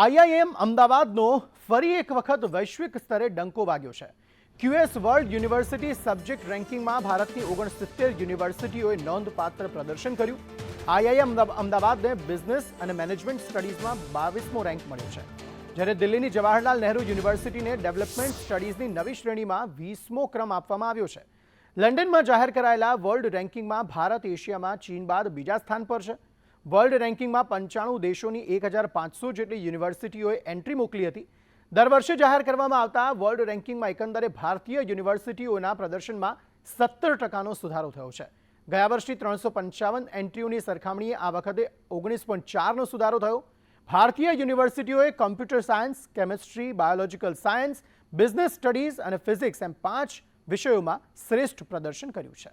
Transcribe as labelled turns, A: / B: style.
A: IIM અમદાવાદનો ફરી એક વખત વૈશ્વિક સ્તરે ડંકો વાગ્યો છે. ક્યુએસ વર્લ્ડ યુનિવર્સિટી સબ્જેક્ટ રેન્કિંગમાં ભારતની ઓગણસિત્તેર યુનિવર્સિટીઓએ નોંધપાત્ર પ્રદર્શન કર્યું. આઈઆઈએમ અમદાવાદને બિઝનેસ અને મેનેજમેન્ટ સ્ટડીઝમાં બાવીસમો રેન્ક મળ્યો છે. જ્યારે દિલ્હીની જવાહરલાલ નહેરુ યુનિવર્સિટીને ડેવલપમેન્ટ સ્ટડીઝની નવી શ્રેણીમાં વીસમો ક્રમ આપવામાં આવ્યો છે. લંડનમાં જાહેર કરાયેલા વર્લ્ડ રેન્કિંગમાં ભારત એશિયામાં ચીન બાદ બીજા સ્થાન પર છે. વર્લ્ડ રેન્કિંગમાં પંચાણું દેશોની એક હજાર પાંચસો જેટલી યુનિવર્સિટીઓએ એન્ટ્રી મોકલી હતી. દર વર્ષે જાહેર કરવામાં આવતા વર્લ્ડ રેન્કિંગમાં એકંદરે ભારતીય યુનિવર્સિટીઓના પ્રદર્શનમાં સત્તર ટકાનો સુધારો થયો છે. ગયા વર્ષની ત્રણસો પંચાવન એન્ટ્રીઓની સરખામણીએ આ વખતે ઓગણીસ પોઈન્ટ ચારનો સુધારો થયો. ભારતીય યુનિવર્સિટીઓએ computer science, chemistry, biological science, business studies અને ફિઝિક્સ એમ પાંચ વિષયોમાં શ્રેષ્ઠ પ્રદર્શન કર્યું છે.